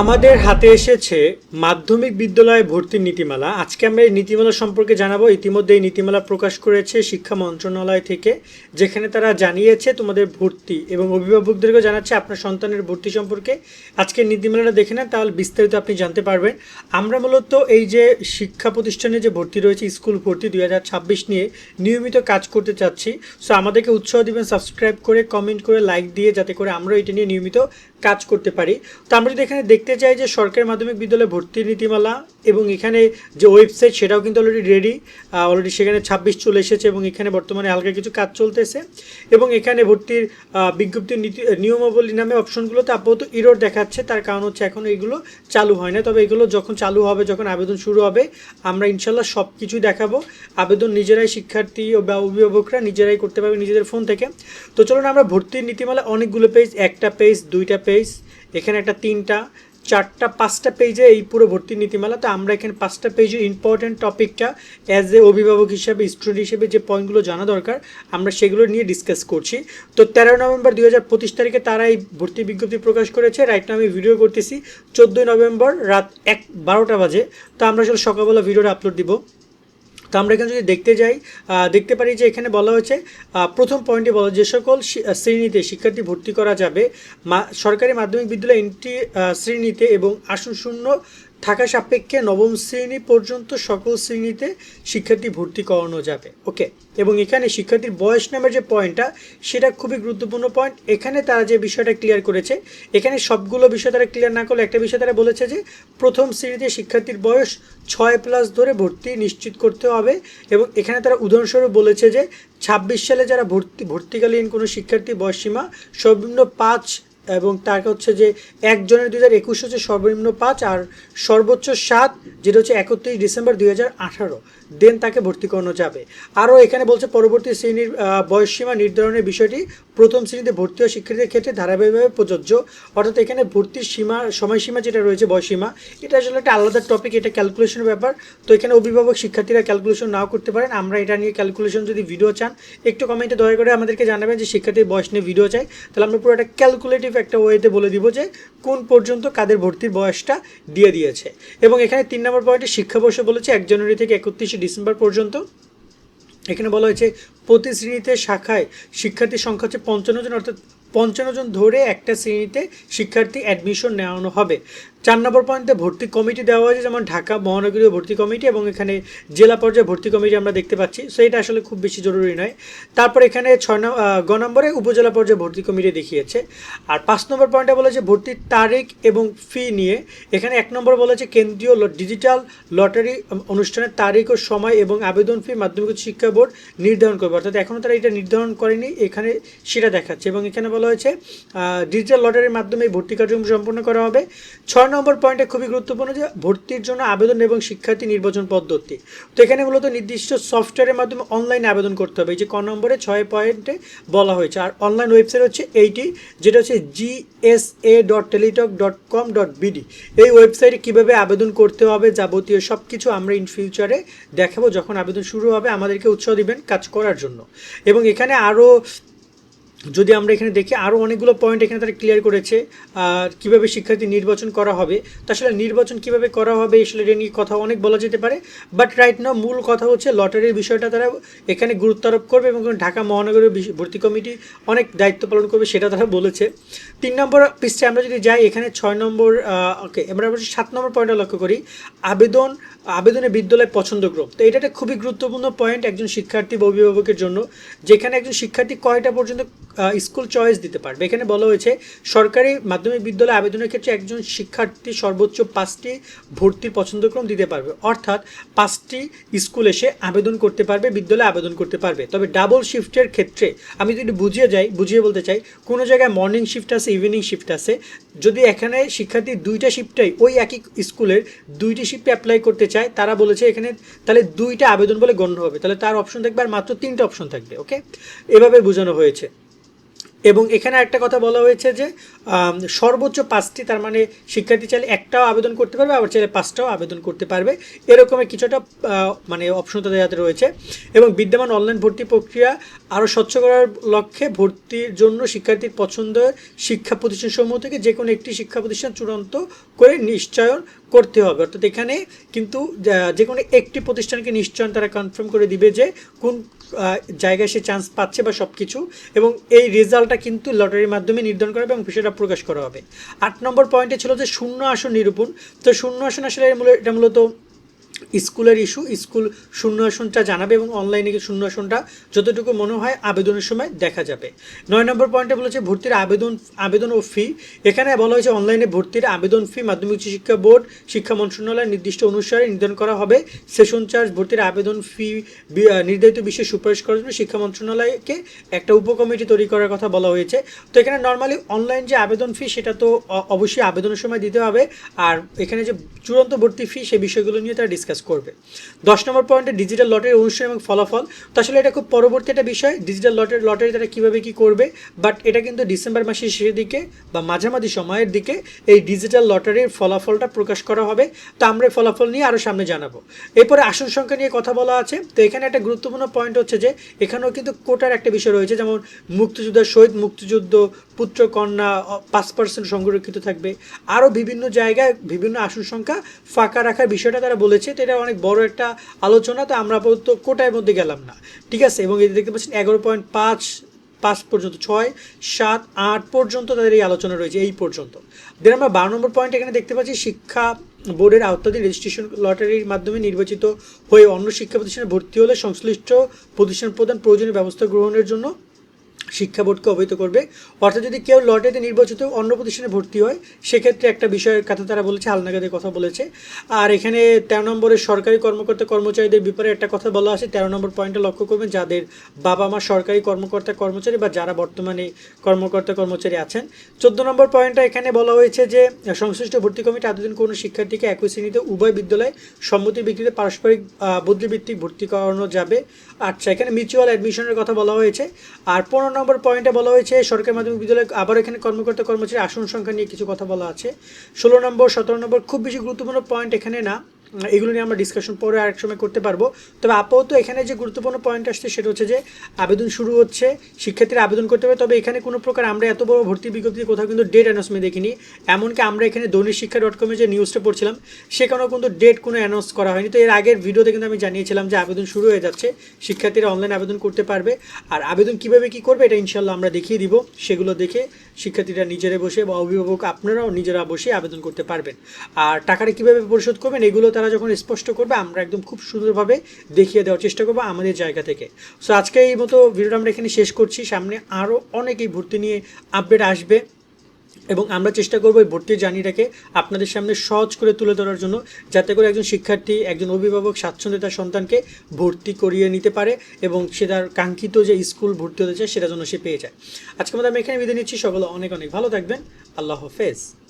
আমাদের হাতে এসেছে মাধ্যমিক বিদ্যালয়ে ভর্তির নীতিমালা। আজকে আমরা এই নীতিমালা সম্পর্কে জানাব। ইতিমধ্যে এই নীতিমালা প্রকাশ করেছে শিক্ষা মন্ত্রণালয় থেকে, যেখানে তারা জানিয়েছে তোমাদের ভর্তি এবং অভিভাবকদেরকে জানাচ্ছে আপনার সন্তানের ভর্তি সম্পর্কে। আজকের নীতিমালাটা দেখে নেন, তাহলে বিস্তারিত আপনি জানতে পারবেন। আমরা মূলত এই যে শিক্ষা প্রতিষ্ঠানে যে ভর্তি রয়েছে, স্কুল ভর্তি দুই হাজার ছাব্বিশ নিয়ে নিয়মিত কাজ করতে চাচ্ছি। সো আমাদেরকে উৎসাহ দিবেন সাবস্ক্রাইব করে কমেন্ট করে লাইক দিয়ে যাতে করে আমরা এটা নিয়ে নিয়মিত কাজ করতে পারি। তো আমরা যদি এখানে দেখতে চাই যে সরকারি মাধ্যমিক বিদ্যালয়ে ভর্তির নীতিমালা এবং এখানে যে ওয়েবসাইট সেটাও কিন্তু অলরেডি রেডি অলরেডি সেখানে ছাব্বিশ চলে এসেছে এবং এখানে বর্তমানে হালকা কিছু কাজ চলতেছে। এবং এখানে ভর্তির বিজ্ঞপ্তির নীতি নিয়মাবলী নামে অপশনগুলোতে আপাতত ইরোর দেখাচ্ছে, তার কারণ হচ্ছে এখন এগুলো চালু হয় না। তবে এগুলো যখন চালু হবে, যখন আবেদন শুরু হবে, আমরা ইনশাল্লাহ সব কিছুই দেখাবো। আবেদন নিজেরাই শিক্ষার্থী ও বা অভিভাবকরা নিজেরাই করতে পারবে নিজেদের ফোন থেকে। তো চলুন আমরা ভর্তির নীতিমালা অনেকগুলো পেজ একটা পেজ দুইটা পেজ এখানে একটা তিনটা, চারটা, পাঁচটা পেজে এই পুরো ভর্তির নীতিমালা। তো আমরা এখানে পাঁচটা পেজে ইম্পর্টেন্ট টপিকটা অ্যাজ এ অভিভাবক হিসাবে স্টুডেন্ট হিসেবে যে পয়েন্টগুলো জানা দরকার, আমরা সেগুলো নিয়ে ডিসকাস করছি। তো তেরো নভেম্বর দুই হাজার পঁচিশ তারিখে তারা এই ভর্তি বিজ্ঞপ্তি প্রকাশ করেছে। রাইট আমি ভিডিও করতেছি। চোদ্দোই নভেম্বর রাত এক, বারোটা বাজে। তো আমরা আসলে সকালবেলা ভিডিওটা আপলোড দিব। তো আমরা এখানে যদি দেখতে যাই দেখতে পারি যে এখানে বলা হয়েছে প্রথম পয়েন্টে বলা যে সকল শ্রেণীতে শিক্ষার্থী ভর্তি করা যাবে। সরকারি মাধ্যমিক বিদ্যালয় এন্ট্রি শ্রেণীতে এবং আসন শূন্য থাকা সাপেক্ষে নবম শ্রেণি পর্যন্ত সকল শ্রেণীতে শিক্ষার্থী ভর্তি করানো যাবে। ওকে এবং এখানে শিক্ষার্থীর বয়স নামের যে পয়েন্টটা, সেটা খুবই গুরুত্বপূর্ণ পয়েন্ট এখানে তারা যে বিষয়টা ক্লিয়ার করেছে, এখানে সবগুলো বিষয় তারা ক্লিয়ার না করলে একটা বিষয় তারা বলেছে যে, প্রথম শ্রেণীতে শিক্ষার্থীর বয়স ছয় প্লাস ধরে ভর্তি নিশ্চিত করতে হবে। এবং এখানে তারা উদাহরণস্বরূপ বলেছে যে, ছাব্বিশ সালে যারা ভর্তি, ভর্তিকালীন কোনো শিক্ষার্থী বয়সসীমা সর্বনিম্ন পাঁচ এবং তার হচ্ছে যে একজনের দুই হাজার একুশ হচ্ছে সর্বনিম্ন পাঁচ আর সর্বোচ্চ সাত, যেটা হচ্ছে একত্রিশ ডিসেম্বর দুই হাজার আঠারো। দেন তাকে ভর্তি করানো যাবে। আরও এখানে বলছে পরবর্তী শ্রেণির বয়সসীমা নির্ধারণের বিষয়টি প্রথম শ্রেণীতে ভর্তি হওয়া শিক্ষার্থীদের ক্ষেত্রে ধারাবাহিকভাবে প্রযোজ্য। অর্থাৎ এখানে ভর্তির সীমা, সময়সীমা যেটা রয়েছে বয়সীমা এটা আসলে একটা আলাদা টপিক এটা ক্যালকুলেশনের ব্যাপার। তো এখানে অভিভাবক শিক্ষার্থীরা ক্যালকুলেশন নাও করতে পারেন। আমরা এটা নিয়ে ক্যালকুলেশন যদি ভিডিও চান, একটু কমেন্টে দয়া করে আমাদেরকে জানাবেন যে শিক্ষার্থীর বয়স নিয়ে ভিডিও চাই। তাহলে আমরা পুরো একটা ক্যালকুলেটিভ একটা ওয়েতে বলে দিব যে কোন পর্যন্ত কাদের ভর্তির বয়সটা দিয়ে দিয়েছে। এবং এখানে তিন নম্বর পয়েন্টে শিক্ষাবর্ষ বলেছে এক জানুয়ারি থেকে একত্রিশে ডিসেম্বর পর্যন্ত। এখানে বলা হয়েছে, প্রতি শ্রেণীতে শাখায় শিক্ষার্থীর সংখ্যা হচ্ছে পঞ্চান্ন জন, অর্থাৎ পঞ্চান্ন জন ধরে একটা শ্রেণীতে শিক্ষার্থী অ্যাডমিশন নেওয়ানো হবে। চার নম্বর পয়েন্টে ভর্তি কমিটি দেওয়া হয়েছে, যেমন ঢাকা মহানগরীয় ভর্তি কমিটি এবং এখানে জেলা পর্যায়ে ভর্তি কমিটি আমরা দেখতে পাচ্ছি। সো এটা আসলে খুব বেশি জরুরি নয়। তারপর এখানে ছয় গ নম্বরে উপজেলা পর্যায়ে ভর্তি কমিটি দেখিয়েছে। আর পাঁচ নম্বর পয়েন্টে বলেছে ভর্তির তারিখ এবং ফি নিয়ে। এখানে এক নম্বর বলেছে কেন্দ্রীয় ডিজিটাল লটারি অনুষ্ঠানের তারিখ ও সময় এবং আবেদন ফি, মাধ্যমিক শিক্ষা বোর্ড নির্ধারণ করবে। অর্থাৎ এখনও তারা এটা নির্ধারণ করেনি, এখানে সেটা দেখাচ্ছে। এবং এখানে বলা হয়েছে ডিজিটাল লটারির মাধ্যমে ভর্তি কার্যক্রম সম্পন্ন করা হবে। ছয় নম্বর পয়েন্টে খুবই গুরুত্বপূর্ণ যে ভর্তির জন্য আবেদন এবং শিক্ষার্থী নির্বাচন পদ্ধতি। তো এখানে মূলত নির্দিষ্ট সফটওয়্যারের মাধ্যমে অনলাইনে আবেদন করতে হবে। এই যে ক নম্বরে ছয় পয়েন্টে বলা হয়েছে। আর অনলাইন ওয়েবসাইট হচ্ছে এইটি যেটা হচ্ছে GSA dot Teletalk dot com dot BD এই ওয়েবসাইটে কীভাবে আবেদন করতে হবে যাবতীয় সব কিছু আমরা ইন ফিউচারে দেখাবো। যখন আবেদন শুরু হবে, আমাদেরকে উৎসাহ দিবেন কাজ করার জন্য। এবং এখানে আরও যদি আমরা এখানে দেখি আরও অনেকগুলো পয়েন্ট এখানে তারা ক্লিয়ার করেছে, আর কীভাবে শিক্ষার্থী নির্বাচন করা হবে। তো আসলে নির্বাচন কীভাবে করা হবে আসলে এটা নিয়ে কথা অনেক বলা যেতে পারে। বাট রাইট না মূল কথা হচ্ছে লটারির বিষয়টা তারা এখানে গুরুত্ব আরোপ করবে এবং ঢাকা মহানগরের ভর্তি কমিটি অনেক দায়িত্ব পালন করবে সেটা তারা বলেছে। তিন নম্বর পৃষ্ঠে আমরা যদি যাই, এখানে ছয় নম্বর ওকে আমরা সাত নম্বর পয়েন্টটা লক্ষ্য করি। আবেদন, আবেদনে বিদ্যালয় পছন্দক্রম তো এটা একটা খুবই গুরুত্বপূর্ণ পয়েন্ট একজন শিক্ষার্থী বা অভিভাবকের জন্য। যেখানে একজন শিক্ষার্থী কয়টা পর্যন্ত স্কুল চয়েস দিতে পারবে। এখানে বলা হয়েছে, সরকারি মাধ্যমিক বিদ্যালয়ে আবেদনের ক্ষেত্রে একজন শিক্ষার্থী সর্বোচ্চ পাঁচটি ভর্তির পছন্দক্রম দিতে পারবে। অর্থাৎ পাঁচটি স্কুল এসে আবেদন করতে পারবে, বিদ্যালয়ে আবেদন করতে পারবে। তবে ডাবল শিফটের ক্ষেত্রে, আমি যদি বুঝিয়ে যাই, বুঝিয়ে বলতে চাই, কোনো জায়গায় মর্নিং শিফট আছে ইভিনিং শিফট আছে? যদি এখানে শিক্ষার্থী দুইটা শিফটাই ওই একই স্কুলের দুইটি শিফটে অ্যাপ্লাই করতে চায়, তারা বলেছে এখানে তাহলে দুইটা আবেদন বলে গণ্য হবে। তাহলে তার অপশন থাকবে আর মাত্র তিনটা অপশন থাকবে ওকে এভাবে বোঝানো হয়েছে। এবং এখানে একটা কথা বলা হয়েছে যে সর্বোচ্চ পাঁচটি, তার মানে শিক্ষার্থী চাইলে একটাও আবেদন করতে পারবে, আবার চাইলে পাঁচটাও আবেদন করতে পারবে। এরকমের কিছুটা মানে অপশন তাদের রয়েছে। এবং বিদ্যমান অনলাইন ভর্তি প্রক্রিয়া আরও স্বচ্ছ করার লক্ষ্যে ভর্তির জন্য শিক্ষার্থীর পছন্দের শিক্ষা প্রতিষ্ঠানসমূহ থেকে যে কোনো একটি শিক্ষা প্রতিষ্ঠান চূড়ান্ত করে নিশ্চয়ন করতে হবে। অর্থাৎ এখানে কিন্তু যে কোনো একটি প্রতিষ্ঠানকে নিশ্চয়ন তারা কনফার্ম করে দিবে যে কোন জায়গায় সে চান্স পাচ্ছে বা সব কিছু এবং এই রেজাল্টটা কিন্তু লটারির মাধ্যমে নির্ধারণ করা হবে এবং বিষয়টা প্রকাশ করা হবে। আট নম্বর পয়েন্টে ছিল যে শূন্য আসন নিরূপণ। তো শূন্য আসন আসলে এটা মূলত স্কুলের ইস্যু, স্কুল শূন্য আসনটা জানাবে এবং অনলাইনে শূন্য আসনটা যতটুকু মনে হয় আবেদনের সময় দেখা যাবে। নয় নম্বর পয়েন্টে বলেছে ভর্তির আবেদন আবেদন ও ফি এখানে বলা হয়েছে অনলাইনে ভর্তির আবেদন ফি মাধ্যমিক উচ্চ শিক্ষা বোর্ড, শিক্ষা মন্ত্রণালয় নির্দিষ্ট অনুসারে নির্ধারণ করা হবে। সেশন চার্জ ভর্তির আবেদন ফি নির্ধারিত বিষয়ে সুপারিশ করার জন্য শিক্ষা মন্ত্রণালয়কে একটা উপকমিটি তৈরি করার কথা বলা হয়েছে। তো এখানে নর্মালি অনলাইন যে আবেদন ফি সেটা তো অবশ্যই আবেদনের সময় দিতে হবে। আর এখানে যে চূড়ান্ত ভর্তি ফি সেই বিষয়গুলো নিয়ে তারা ডিসকাস করবে। দশ নম্বর পয়েন্টে ডিজিটাল লটারি অনুষ্ঠান এবং ফলাফল। তো আসলে এটা খুব পরবর্তী একটা বিষয় ডিজিটাল লটারি লটারি তারা কীভাবে কী করবে? বাট এটা কিন্তু ডিসেম্বর মাসের শেষের দিকে বা মাঝামাঝি সময়ের দিকে এই ডিজিটাল লটারির ফলাফলটা প্রকাশ করা হবে। তো আমরা ফলাফল নিয়ে আরও সামনে জানাব। এরপরে আসন সংখ্যা নিয়ে কথা বলা আছে। তো এখানে একটা গুরুত্বপূর্ণ পয়েন্ট হচ্ছে যে, এখানেও কিন্তু কোটার একটা বিষয় রয়েছে। যেমন মুক্তিযোদ্ধা শহীদ মুক্তিযুদ্ধ, পুত্র, কন্যা পাঁচ পার্সেন্ট সংরক্ষিত থাকবে। আরও বিভিন্ন জায়গায় বিভিন্ন আসন সংখ্যা ফাঁকা রাখার বিষয়টা তারা বলেছে। তো এটা অনেক বড় একটা আলোচনা, তো আমরা আপাতত কোটার মধ্যে গেলাম না। ঠিক আছে? এবং এই দেখতে পাচ্ছেন এগারো পয়েন্ট পাঁচ পাঁচ পর্যন্ত, ছয়, সাত, আট পর্যন্ত তাদের এই আলোচনা রয়েছে, এই পর্যন্ত। দেন আমরা বারো নম্বর পয়েন্ট এখানে দেখতে পাচ্ছি, শিক্ষা বোর্ডের আওতাধীন রেজিস্ট্রেশন লটারির মাধ্যমে নির্বাচিত হয়ে অন্য শিক্ষা প্রতিষ্ঠানে ভর্তি হলে সংশ্লিষ্ট প্রতিষ্ঠান প্রদান প্রয়োজনীয় ব্যবস্থা গ্রহণের জন্য শিক্ষা বোর্ডকে অবহিত করবে। অর্থাৎ যদি কেউ লটারিতে নির্বাচিত অন্য প্রতিষ্ঠানে ভর্তি হয় সেক্ষেত্রে একটা বিষয়ের কথা তারা বলেছে হালনাগাদের কথা বলেছে। আর এখানে তেরো নম্বরের সরকারি কর্মকর্তা কর্মচারীদের ব্যাপারে একটা কথা বলা আছে তেরো নম্বর পয়েন্টে লক্ষ্য করবেন যাদের বাবা মা সরকারি কর্মকর্তা কর্মচারী বা যারা বর্তমানে কর্মকর্তা কর্মচারী আছেন। চোদ্দ নম্বর পয়েন্টটা এখানে বলা হয়েছে যে সংশ্লিষ্ট ভর্তি কমিটি এতদিন কোনো শিক্ষার্থীকে একই শ্রেণীতে উভয় বিদ্যালয়ে সম্মতির ভিত্তিতে পারস্পরিক আহ, বুদ্ধিভিত্তিক ভর্তি করানো যাবে। আচ্ছা এখানে মিউচুয়াল অ্যাডমিশনের কথা বলা হয়েছে। আর পনেরো নম্বর পয়েন্টে বলা হয়েছে, সরকারি মাধ্যমিক বিদ্যালয়ে আবার এখানে কর্মকর্তা কর্মচারী আসন সংখ্যা নিয়ে কিছু কথা বলা আছে। ষোলো নম্বর, সতেরো নম্বর, খুব বেশি গুরুত্বপূর্ণ পয়েন্ট এখানে না। এগুলো নিয়ে আমরা ডিসকাশন পরে আরেক সময় করতে পারব। তবে আপাতত এখানে যে গুরুত্বপূর্ণ পয়েন্ট আসছে সেটা হচ্ছে যে, আবেদন শুরু হচ্ছে, শিক্ষার্থীরা আবেদন করতে হবে তবে এখানে কোনো প্রকার আমরা এত বড় ভর্তি বিজ্ঞপ্তি কোথাও কিন্তু ডেট অ্যানাউন্সমেন্ট দেখিনি। এমনকি আমরা এখানে দৈনিক শিক্ষা ডট কমে যে নিউজটা পড়ছিলাম, সেখানেও কিন্তু ডেট কোনো অ্যানাউন্স করা হয়নি। তো এর আগের ভিডিওতে কিন্তু আমি জানিয়েছিলাম যে, আবেদন শুরু হয়ে যাচ্ছে, শিক্ষার্থীরা অনলাইন আবেদন করতে পারবে। আর আবেদন কীভাবে কি করবে, এটা ইনশাল্লাহ আমরা দেখিয়ে দিব। সেগুলো দেখে শিক্ষার্থীরা নিজেরা বসে বা অভিভাবক আপনারাও নিজেরা বসে আবেদন করতে পারবেন। আর টাকাটা কীভাবে পরিশোধ করবেন, এগুলো তারা যখন স্পষ্ট করবে, আমরা একদম খুব সুন্দরভাবে দেখিয়ে দেওয়ার চেষ্টা করব আমাদের জায়গা থেকে। সো আজকে এই মতো ভিডিওটা আমরা এখানে শেষ করছি। সামনে আরও অনেকেই ভর্তি নিয়ে আপডেট আসবে। এবং আমরা চেষ্টা করব এই ভর্তির জার্নিটাকে আপনাদের সামনে সহজ করে তুলে ধরার জন্য যাতে করে একজন শিক্ষার্থী, একজন অভিভাবক স্বাচ্ছন্দ্যে তার সন্তানকে ভর্তি করিয়ে নিতে পারে এবং সে তার কাঙ্ক্ষিত যে স্কুল ভর্তি হতে চায় সেটা যেন সে পেয়ে যায়। আজকে আমাদের আমি এখানে বিদায় নিচ্ছি। সকলে অনেক অনেক ভালো থাকবেন। আল্লাহ হাফেজ।